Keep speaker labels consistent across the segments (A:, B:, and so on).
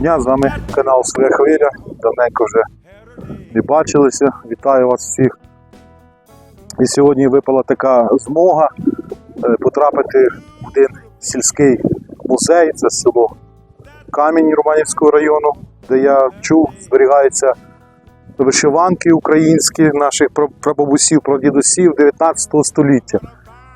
A: Дня, з вами канал Своя Хвиля. Давненько вже не бачилися. Вітаю вас всіх. І сьогодні випала така змога е, потрапити в один сільський музей, це село Камінь Романівського району, де я чув, зберігаються вишиванки українські наших прабабусів, прадідусів 19 століття.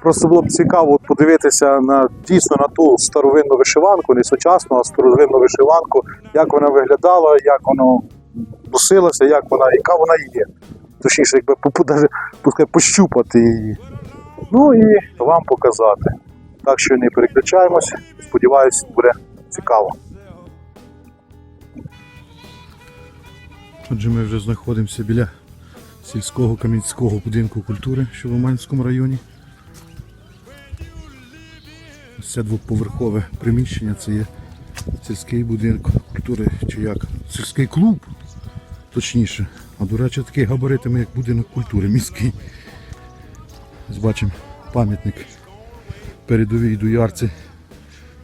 A: Просто було б цікаво подивитися на дійсно на ту старовинну вишиванку, не сучасну, а старовинну вишиванку, як вона виглядала, як воно носилося, як вона, яка вона є. Точніше, якби пускай пощупати її. Ну і вам показати. Так що не переключаємось. Сподіваюсь, буде цікаво.
B: Отже, ми вже знаходимося біля сільського кам'янського будинку культури, що в Уманському районі. Ось це двоповерхове приміщення, це є сільський будинок культури, чи як? Сільський клуб, точніше. А до речі, такий габаритами, як будинок культури міський. Ось бачимо пам'ятник передовій доярці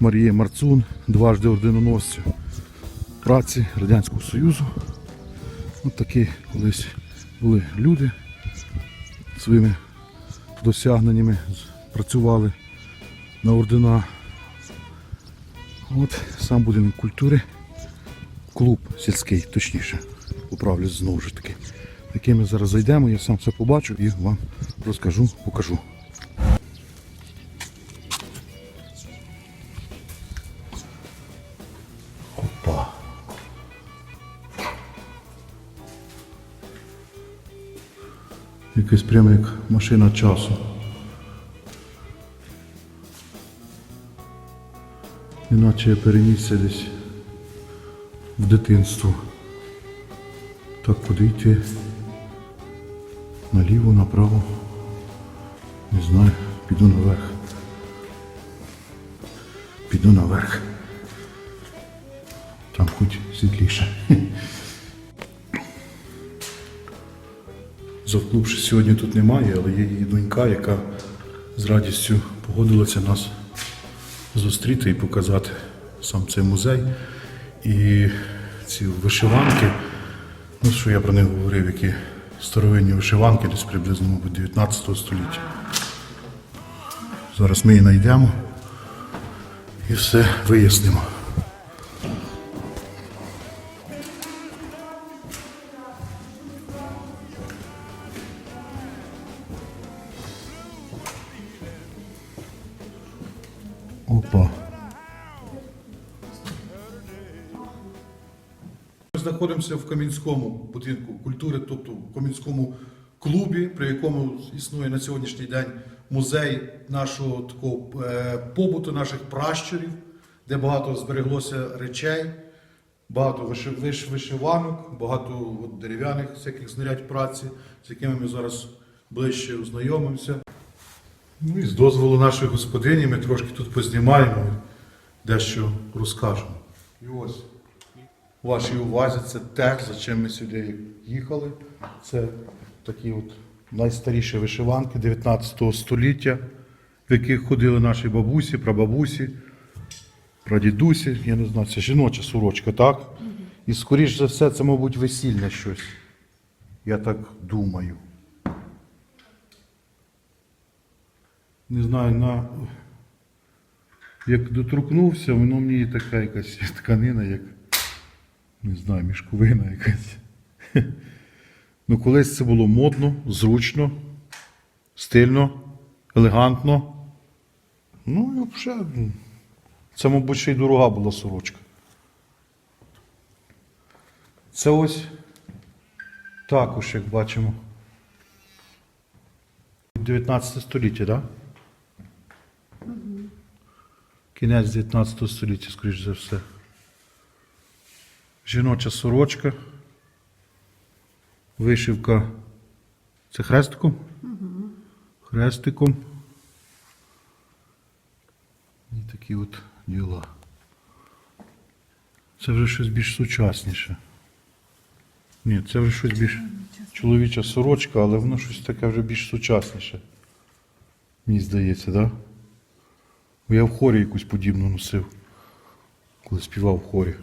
B: Марії Марцун, дважди орденоносцю праці Радянського Союзу. От такі колись були люди своїми досягненнями працювали на ордена. От сам будинок культури, клуб сільський, точніше, поправлюсь знову ж таки. Який ми зараз зайдемо, я сам все побачу і вам розкажу, покажу. Опа. Якась прямо як машина часу. Іначе я перенісся десь в дитинство. Так, куди йти? Наліво, направо. Не знаю, піду наверх. Піду наверх. Там хоч світліше. Завклубши сьогодні тут немає, але є її донька, яка з радістю погодилася нас зустріти і показати сам цей музей. І ці вишиванки, ну що я про них говорив, які старовинні вишиванки, десь приблизно, мабуть, 19 століття. Зараз ми її знайдемо і все вияснимо. Знаходимося в Кам'янському будинку культури, тобто в Кам'янському клубі, при якому існує на сьогоднішній день музей нашого такого е, побуту, наших пращурів, де багато збереглося речей, багато вишиванок, багато дерев'яних всяких знарядь праці, з якими ми зараз ближче ознайомимося. Ну і з дозволу нашої господині ми трошки тут познімаємо, дещо розкажемо. І ось вашій увазі це те, за чим ми сюди їхали. Це такі от найстаріші вишиванки 19 століття, в яких ходили наші бабусі, прабабусі, прадідусі. Я не знаю, це жіноча сорочка, так? І скоріш за все, це, мабуть, весільне щось. Я так думаю. не знаю, на... як доторкнувся, воно мені така якась тканина, як не знаю, мішковина якась. Ну, колись це було модно, зручно, стильно, елегантно. Ну і взагалі, це, мабуть, ще й дорога була сорочка. Це ось також, як бачимо. 19 століття, так? Да? Кінець 19 століття, скоріш за все. Жіноча сорочка. Вишивка. Це хрестиком? Хрестиком. І такі от діла. Це вже щось більш сучасніше. Ні, це вже щось більш чоловіча сорочка, але воно щось таке вже більш сучасніше. Мені здається, так? Да? Бо Я в хорі якусь подібну носив, коли співав в хорі.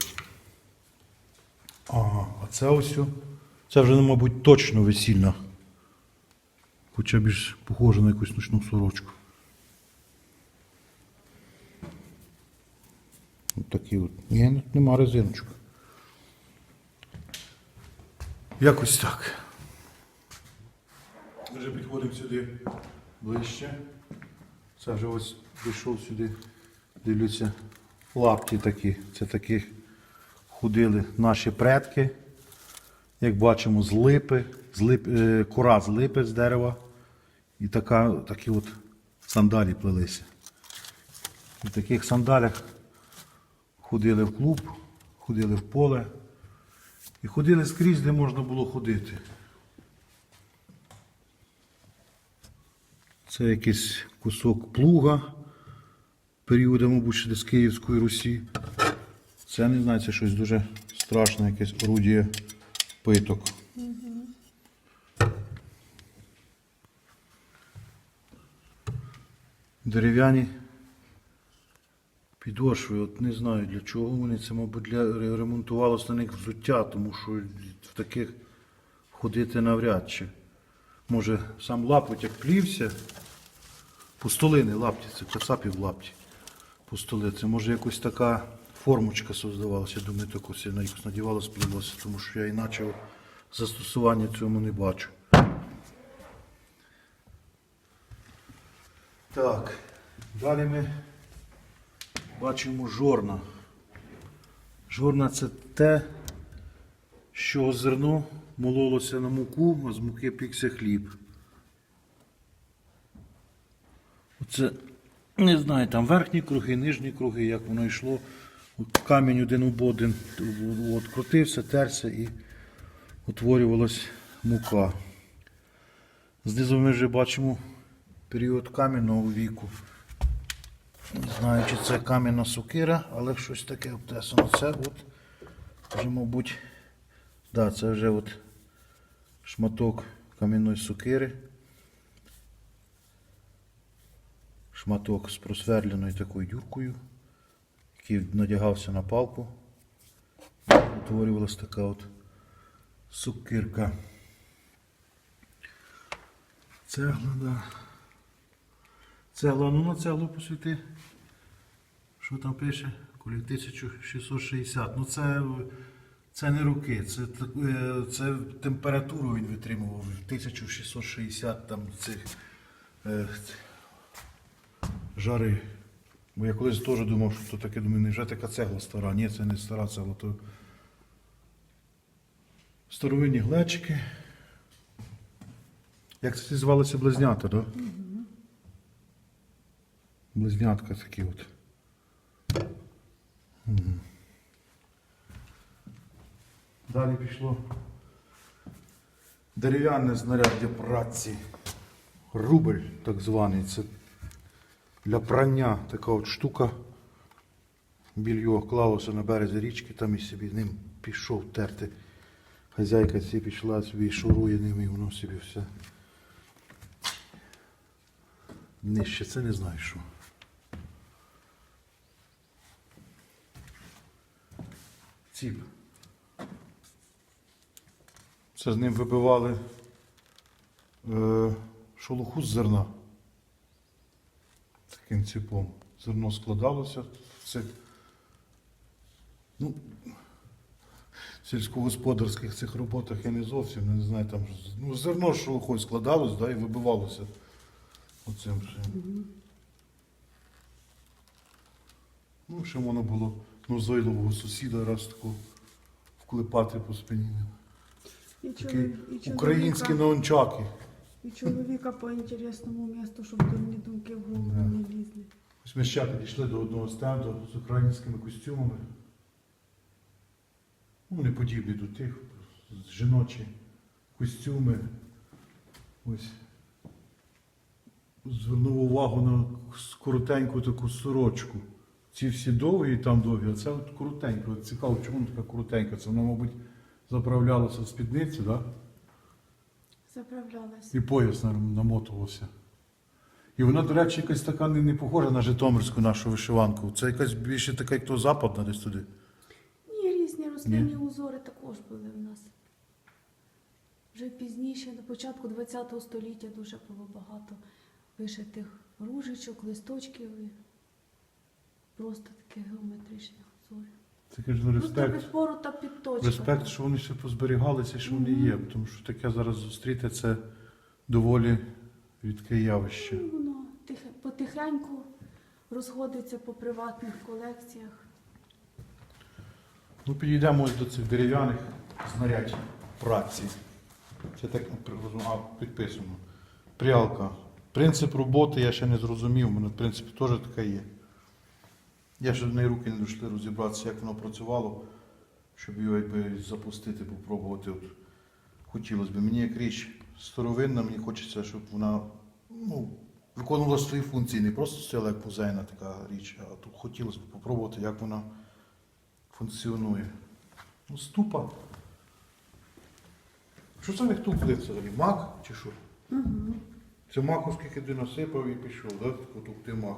B: Ага, а це ось. Це вже, ну, мабуть, точно весільна. Хоча більш похоже на якусь ночну сорочку. Ось такі от. Ні, ну, нема резиночок. Якось так. Вже підходимо сюди ближче. Це вже ось прийшов сюди. Дивлюся, лапті такі. Це такі ходили наші предки. Як бачимо, з липи, з лип, е, кора з липи з дерева. І така, такі от сандалі плелися. В таких сандалях ходили в клуб, ходили в поле і ходили скрізь, де можна було ходити. Це якийсь кусок плуга періоду, мабуть, ще десь Київської Русі. Це не знаю, це щось дуже страшне, якесь орудіє питок. Дерев'яні підошви, от не знаю для чого вони це, мабуть, для ремонтувалося на них взуття, тому що в таких ходити навряд чи. Може, сам лапоть як плівся, пустолини лапті, це кацапів лапті. Це може якось така формочка создавалася, думаю, так ось на якось надівалося, плілося, тому що я іначе застосування цьому не бачу. Так, далі ми бачимо жорна. Жорна це те, що зерно мололося на муку, а з муки пікся хліб. Оце, не знаю, там верхні круги, нижні круги, як воно йшло. Камінь один об один от, крутився, терся і утворювалась мука. Знизу ми вже бачимо період кам'яного віку. Не знаю, чи це кам'яна сокира, але щось таке обтесано. Це от вже, мабуть, да, це вже от шматок кам'яної сокири. Шматок з просверленою такою дюркою, який надягався на палку. Утворювалася така от сокирка. Цегла, да. Цегла, ну на цеглу посвіти. Що там пише? Колі 1660. Ну це, це не роки, це, е, це температуру він витримував. 1660 там цих е, жари. Бо я колись теж думав, що то таке, думаю, невже така цегла стара? Ні, це не стара цегла, то старовинні глечики. Як це звалися близнята, так? Да? Близнятка такі от. Далі пішло дерев'яне знаряддя праці. Рубль так званий. Це для прання така от штука. Більйо клалося на березі річки, там і собі ним пішов терти. Хазяйка ці пішла собі шурує ним і воно собі все. Нижче це не знаю що. Ціп. Це з ним вибивали е, шолуху з зерна. Таким ціпом. Зерно складалося. Це, ну, в сільськогосподарських цих роботах я не зовсім не знаю, там ну, зерно з шолухою складалось да, і вибивалося оцим всім. Ну, ще можна було назойливого сусіда раз таку вклепати по спині. Такі українські наончаки.
C: І чоловіка по інтересному місту, щоб дурні думки в голову
B: Да.
C: не лізли.
B: Ось ми ще підійшли до одного стенду з українськими костюмами. Ну, вони подібні до тих, жіночі костюми. Ось. Звернув увагу на коротеньку таку сорочку. Ці всі довгі там довгі, а це от коротенька. От Цікаво, чому вона така коротенька? Це воно, мабуть, заправлялося в спідниці, так? Да?
C: Заправлялася.
B: І пояс нам- намотувався. І вона, до речі, якась така не, не похожа на житомирську нашу вишиванку. Це якась більше така, як то западна десь туди.
C: Ні, різні рослинні узори також були в нас. Вже пізніше, на початку ХХ століття дуже було багато вишитих ружечок, листочків і просто таких геометричних узорів.
B: Це кажу,
C: Ну,
B: респект.
C: від пору та підточка.
B: Респект, що вони ще позберігалися, що вони є. Тому що таке зараз зустріти це доволі рідке явище.
C: Ну, Воно тихе- потихеньку розходиться по приватних колекціях.
B: Ну, підійдемо ось до цих дерев'яних знарядь праці. Це так а, підписано. Прялка. Принцип роботи я ще не зрозумів, мене в принципі теж така є. Я ще до неї руки не дійшли розібратися, як воно працювало, щоб його якби запустити, попробувати. От, хотілося б. Мені як річ старовинна, мені хочеться, щоб вона ну, виконувала свої функції, не просто стояла як музейна така річ, а тут хотілося б попробувати, як вона функціонує. Ну, ступа. Що це них тут буде взагалі? Мак чи що?
C: Угу.
B: Це маку скільки ти насипав і пішов, да? Тут ти мак.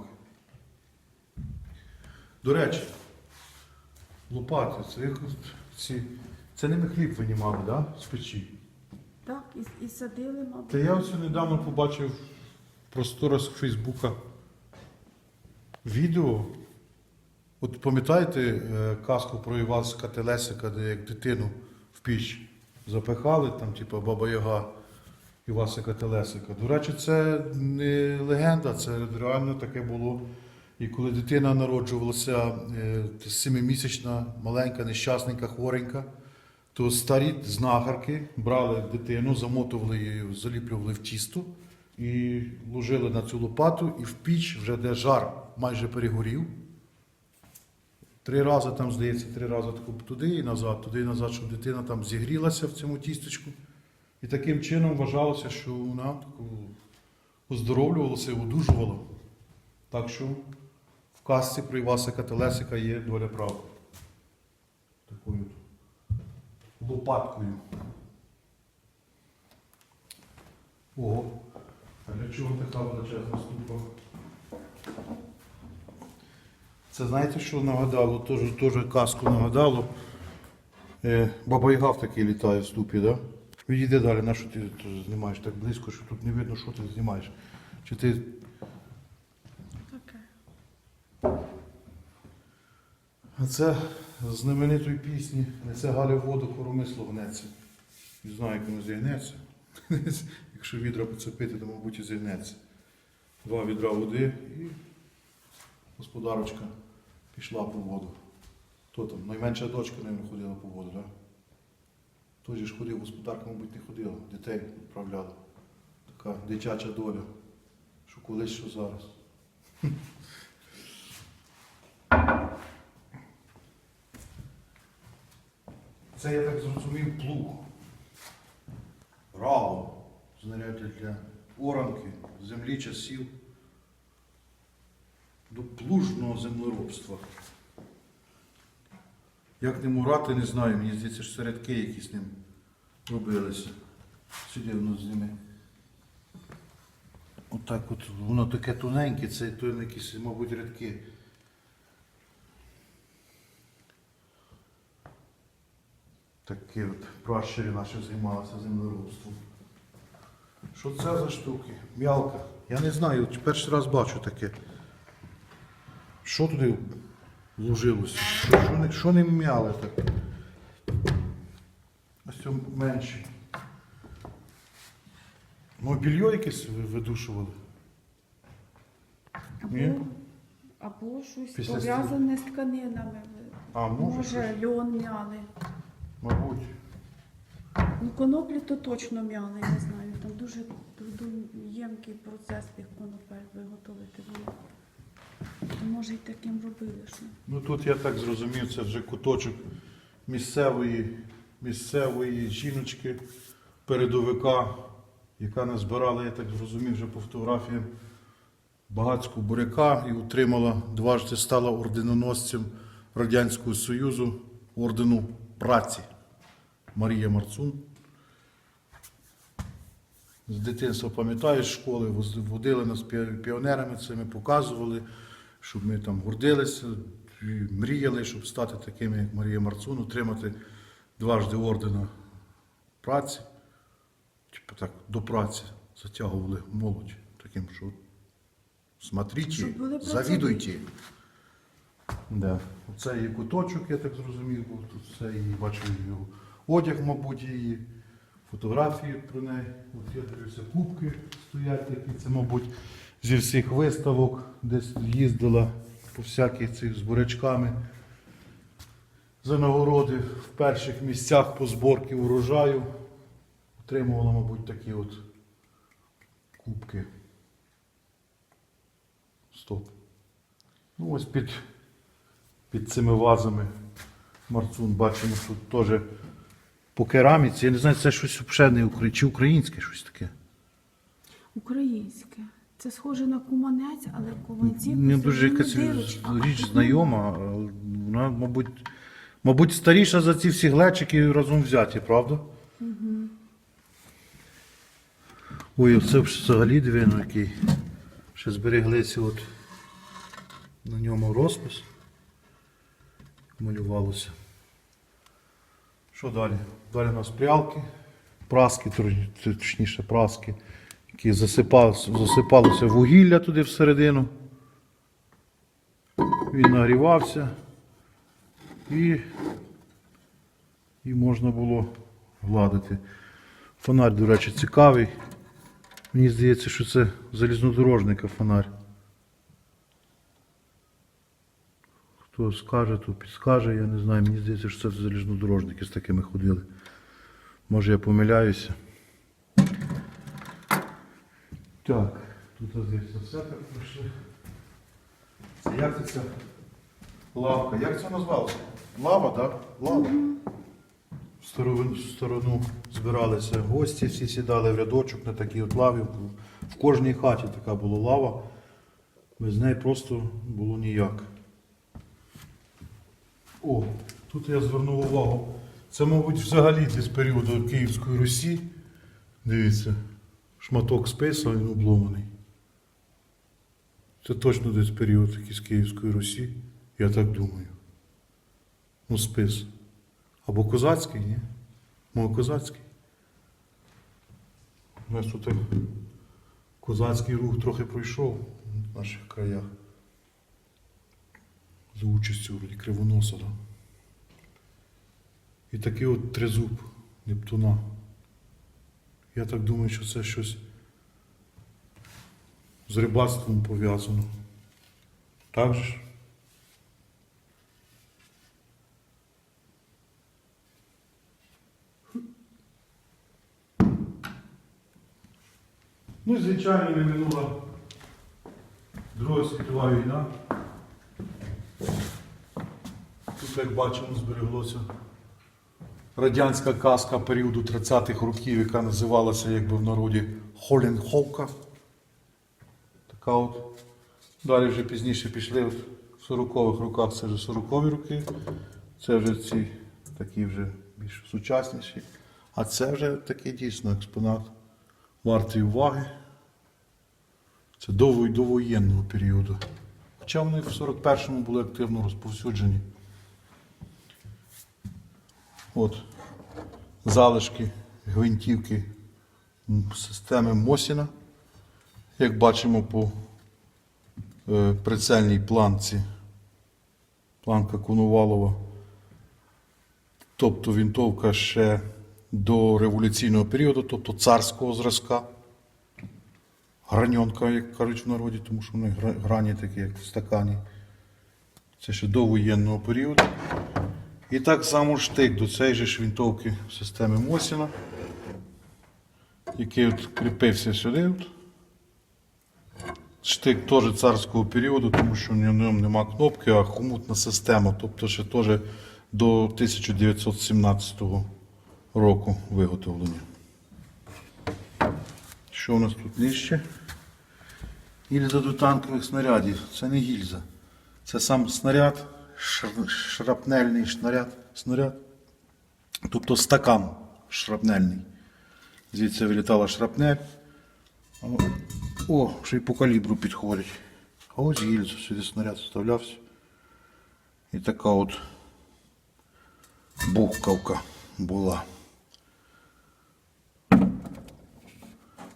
B: До речі, лопати, це, ці, це не ми хліб винімали, да? з печі.
C: Так, і, і садили, мабуть.
B: Та я ось недавно побачив в просторах Фейсбука відео. От пам'ятаєте е, казку про Івасика Телесика, де як дитину в піч запихали, там, типу, Баба Яга Івасика Телесика. До речі, це не легенда, це реально таке було. І коли дитина народжувалася е, семимісячна, маленька, нещасненька, хворенька, то старі знахарки брали дитину, замотували її, заліплювали в тісто і ложили на цю лопату, і в піч, вже де жар майже перегорів. Три рази там, здається, три рази туди і назад, туди і назад, щоб дитина там зігрілася в цьому тістечку. І таким чином вважалося, що вона оздоровлювалася і одужувала. Так що казці про Івасика Телесика є доля правди. Такою лопаткою. Ого. А для чого така величезна ступа? Це знаєте, що нагадало? Теж, теж казку нагадало. Е, Баба Яга в такій літає в ступі, да? Відійди далі, на що ти знімаєш так близько, що тут не видно, що ти знімаєш. Чи ти А це з знаменитої пісні Несе Галя воду коромисло гнеться. Не знаю, як воно зігнеться. Якщо відра поцепити, то, мабуть, і зігнеться. Два відра води і господарочка пішла по воду. Хто там? Найменша дочка, мабуть, ходила по воду, так? Той же ж ходив, господарка, мабуть, не ходила, дітей відправляла. Така дитяча доля. Що колись, що зараз. Це я так зрозумів плуг. Рало, знаряддя для оранки, землі часів до плужного землеробства. Як ним урати, не знаю. Мені здається, що це рядки якісь ним робилися. Сюди воно зніме. Отак от воно таке тоненьке, це то якісь, мабуть, рядки. Такі от пращурі наші займалися землеробством. Що це за штуки? М'ялка. Я не знаю, перший раз бачу таке. Що туди вложилося? Що, що, не, що не м'яли так? Ось менше. Ну, більйо якесь ви- видушували. Ні?
C: Або, або щось
B: Після
C: пов'язане з тканинами.
B: А, може,
C: Може, льон мяли.
B: Мабуть.
C: Ну, коноплі то точно мяли, я знаю. Там дуже трудоємкий процес тих конопель виготовити було. Може й таким робили, що.
B: Ну тут я так зрозумів, це вже куточок місцевої, місцевої жіночки, передовика, яка назбирала, я так зрозумів, вже по фотографіям багатську буряка і отримала дважди стала орденоносцем Радянського Союзу ордену праці Марія Марцун. З дитинства пам'ятаю, з школи водили нас пі- піонерами цими, показували, щоб ми там гордилися, мріяли, щоб стати такими, як Марія Марцун, отримати дважди ордена праці. Типу так, до праці затягували молодь таким, що смотрите, завідуйте. Да. Оце її куточок, я так зрозумів, був. Тут все її бачив його одяг, мабуть, її, фотографії про неї. От я дивлюся, кубки стоять такі. Це, мабуть, зі всіх виставок, десь їздила по всяких цих з бурячками. За нагороди в перших місцях по зборці урожаю. Отримувала, мабуть, такі от кубки. Стоп. Ну, ось під, під цими вазами Марцун бачимо тут теж по кераміці. Я не знаю, це щось взагалі не чи українське щось таке.
C: Українське. Це схоже на куманець, але куманці
B: Мені дуже якась річ знайома. Вона, мабуть, мабуть, старіша за ці всі глечики разом взяті, правда? Ой, це взагалі дивно, який. Ще збереглися от на ньому розпис. Малювалося. Що далі? Далі у нас прялки, праски, точніше праски, які засипалося, засипалося вугілля туди всередину. Він нагрівався і, і можна було гладити. Фонарь, до речі, цікавий. Мені здається, що це залізнодорожника фонарь. Хто скаже, то підскаже, я не знаю. Мені здається, що це залізнодорожники з такими ходили. Може я помиляюся. Так, тут здається все так пройшли. Це як це ця лавка? Як це назвалося? Лава, так? Лава. В сторону, в сторону збиралися гості, всі сідали в рядочок на такій от лаві. В кожній хаті така була лава. Без неї просто було ніяк. О, тут я звернув увагу. Це, мабуть, взагалі десь періоду Київської Русі. Дивіться, шматок списа він обломаний. Це точно десь період якийсь Київської Русі, я так думаю. Ну, спис. Або козацький, ні? Може, козацький. У нас тут козацький рух трохи пройшов в наших краях. За участю вроді кривоноса. Да? І такий от тризуб Нептуна. Я так думаю, що це щось з рибацтвом пов'язано. Так же? Ну, звичайно, не минула Друга світова війна. Тут, як бачимо, збереглося радянська казка періоду 30-х років, яка називалася якби в народі Холенховка. Така от. Далі вже пізніше пішли в 40-х роках, це вже 40-ві роки. Це вже ці такі вже більш сучасніші. А це вже такий дійсно експонат вартий уваги. Це до, до воєнного періоду. Хоча вони в 41-му були активно розповсюджені. От залишки гвинтівки системи Мосіна. Як бачимо по е, прицельній планці, планка Кунувалова. Тобто вінтовка ще до революційного періоду, тобто царського зразка. Граньонка, як кажуть в народі, тому що вони грані такі, як в стакані. Це ще до воєнного періоду. І так само штик до цієї ж вінтовки системи Мосіна, який от кріпився сюди. От. Штик теж царського періоду, тому що в ньому нема кнопки, а хомутна система, тобто ще теж до 1917 року виготовлення. Що у нас тут нижче? Гільза до танкових снарядів. Це не гільза. Це сам снаряд, шрапнельний снаряд. снаряд. Тобто стакан шрапнельний. Звідси вилітала шрапнель. О, О, ще й по калібру підходить. А ось гільза, сюди снаряд вставлявся. І така от бухкавка була.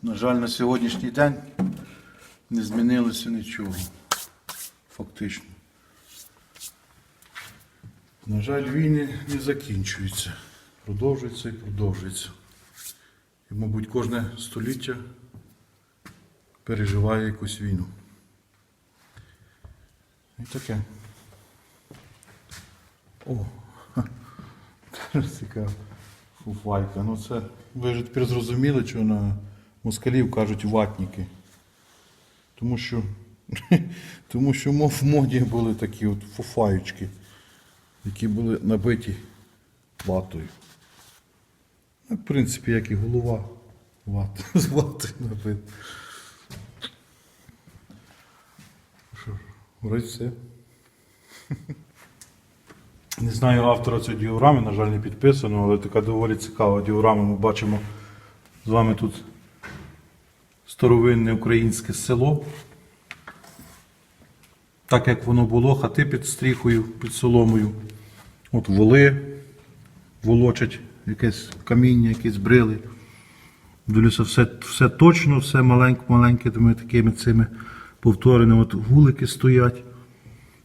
B: На жаль, на сьогоднішній день не змінилося нічого. Фактично. На жаль, війни не закінчуються. Продовжуються і продовжуються. І, мабуть, кожне століття переживає якусь війну. І таке. О, ха. Фуфайка. Ну це ви вже тепер зрозуміли, що на москалів кажуть ватники. Тому що, тому що в моді були такі от фуфаючки, які були набиті ватою. Ну, в принципі, як і голова ват, з ватою набита. Що ж, вроді все. Не знаю автора цієї діаграми, на жаль, не підписано, але така доволі цікава діаграма. Ми бачимо з вами тут старовинне українське село. Так як воно було, хати під стріхою, під соломою. От воли волочать якесь каміння, якісь брили. Дивлюся, все, все точно, все маленьке-маленьке, такими цими повтореними. От вулики стоять.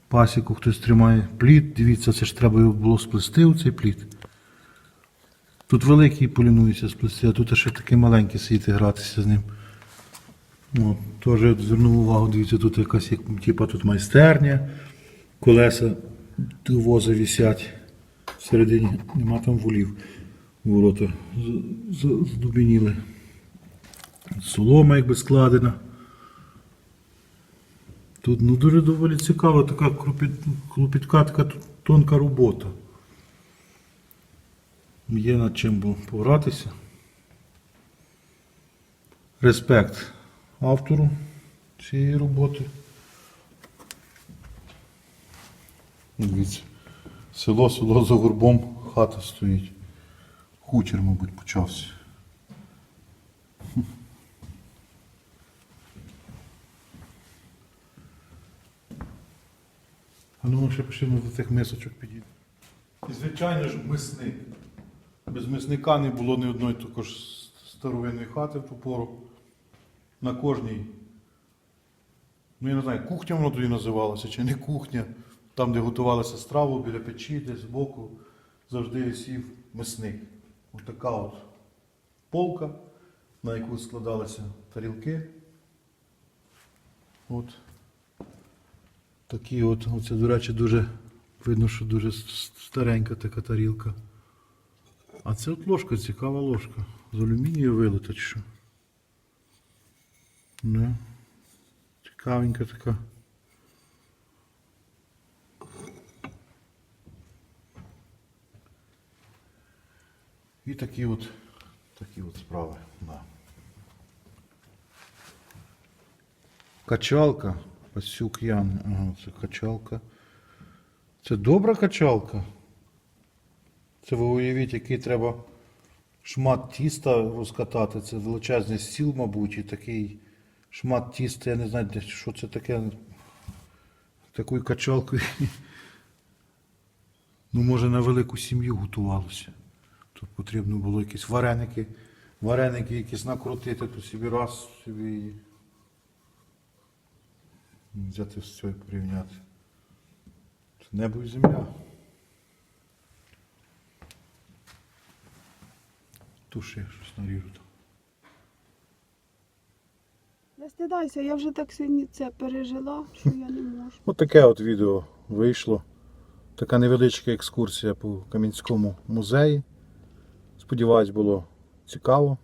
B: Пасіку хтось тримає. Плід, дивіться, це ж треба було сплести у цей плід. Тут великий полінується сплести, а тут ще такий маленький сидіти гратися з ним. От, теж звернув увагу, дивіться, тут якась як, типа, тут майстерня, колеса до воза висять. Всередині нема там волів. Ворота з- з- здубініли. Солома якби складена. Тут ну, дуже доволі цікава така клопітка, така тонка робота. Є над чим погратися. Респект автору цієї роботи. Дивіться, село, село за горбом, хата стоїть. Хутір, мабуть, почався. А ну ми ще пишемо до цих мисочок підійти. І звичайно ж мисник. Без мисника не було ні одної також старовинної хати в ту пору. На кожній. Ну я не знаю, кухня воно тоді називалося, чи не кухня. Там, де готувалася страву, біля печі, десь збоку, завжди висів мисник. Ось така от полка, на яку складалися тарілки. От. Такі от, оце, до речі, дуже видно, що дуже старенька така тарілка. А це от ложка, цікава ложка. З алюмінію вилита чи що. Не. Цікавенька така. І такі от, такі от справи. Да. Качалка. Пасюк Ян. Ага, це качалка. Це добра качалка. Це ви уявіть, який треба шмат тіста розкатати. Це величезний стіл, мабуть, і такий шмат тіста, я не знаю, що це таке. Такою качалкою. Ну, може, на велику сім'ю готувалося. Тут потрібно було якісь вареники, вареники якісь накрутити, то собі раз собі і взяти все і порівняти. Це небо і земля. Туши щось наріжу там.
D: Не стидайся, я вже так сьогодні це пережила, що я не можу.
B: Ось таке от відео вийшло. Така невеличка екскурсія по Кам'янському музеї. Сподіваюсь, було цікаво.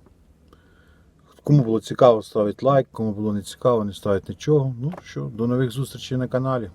B: Кому було цікаво, ставить лайк, кому було не цікаво, не ставить нічого. Ну що, до нових зустрічей на каналі.